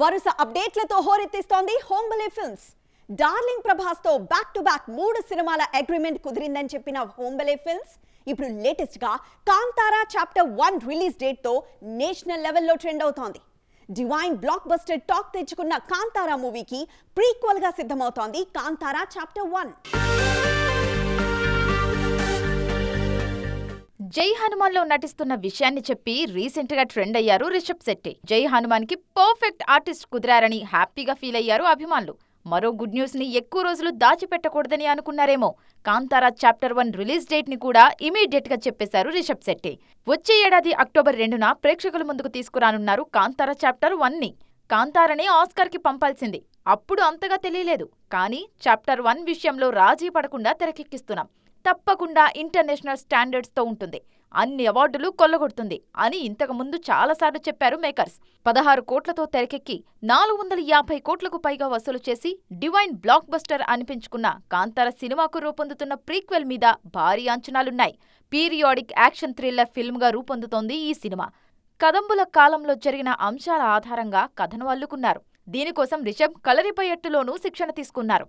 వరుస అప్డేట్లతో హోరెత్తిస్తోంది హోంబలే ఫిల్మ్స్. డార్లింగ్ ప్రభాస్తో బ్యాక్ టు బ్యాక్ మూడు సినిమాల అగ్రిమెంట్ కుదిరిందని చెప్పిన హోంబలే ఫిల్మ్స్ ఇప్పుడు లేటెస్ట్గా కాంతారా చాప్టర్ వన్ రిలీజ్ డేట్తో నేషనల్ లెవెల్లో ట్రెండ్ అవుతోంది. డివైన్ బ్లాక్ బస్టర్ టాక్ తెచ్చుకున్న కాంతారా మూవీకి ప్రీక్వల్గా సిద్ధమవుతోంది కాంతారా చాప్టర్ వన్ జై హనుమాన్లో నటిస్తున్న విషయాన్ని చెప్పి రీసెంట్గా ట్రెండ్ అయ్యారు రిషబ్ శెట్టి. జై హనుమాన్కి పర్ఫెక్ట్ ఆర్టిస్ట్ కుదిరారని హ్యాపీగా ఫీల్ అయ్యారు అభిమానులు. మరో గుడ్ న్యూస్ని ఎక్కువ రోజులు దాచిపెట్టకూడదని అనుకున్నారేమో. కాంతారా చాప్టర్ వన్ రిలీజ్ డేట్ని కూడా ఇమీడియట్గా చెప్పేశారు రిషబ్ శెట్టి. వచ్చే ఏడాది అక్టోబర్ రెండున ప్రేక్షకుల ముందుకు తీసుకురానున్నారు కాంతారా చాప్టర్ వన్ని కాంతారనే ఆస్కార్కి పంపాల్సింది. అప్పుడు అంతగా తెలియలేదు. కానీ చాప్టర్ వన్ విషయంలో రాజీ పడకుండా తెరకెక్కిస్తున్నాం. తప్పకుండా ఇంటర్నేషనల్ స్టాండర్డ్స్తో ఉంటుంది. అన్ని అవార్డులు కొల్లగొడుతుంది అని ఇంతకు ముందు చాలాసార్లు చెప్పారు మేకర్స్. పదహారు కోట్లతో తెరకెక్కి నాలుగు వందల యాభై కోట్లకు పైగా వసూలు చేసి డివైన్ బ్లాక్ బస్టర్ అనిపించుకున్న కాంతార సినిమాకు రూపొందుతున్న ప్రీక్వెల్ మీద భారీ అంచనాలున్నాయి. పీరియాడిక్ యాక్షన్ థ్రిల్లర్ ఫిల్మ్గా రూపొందుతోంది ఈ సినిమా. కదంబుల కాలంలో జరిగిన అంశాల ఆధారంగా కథను అల్లుకున్నారు. దీనికోసం రిషబ్ కలరిపయట్టులోనూ శిక్షణ తీసుకున్నారు.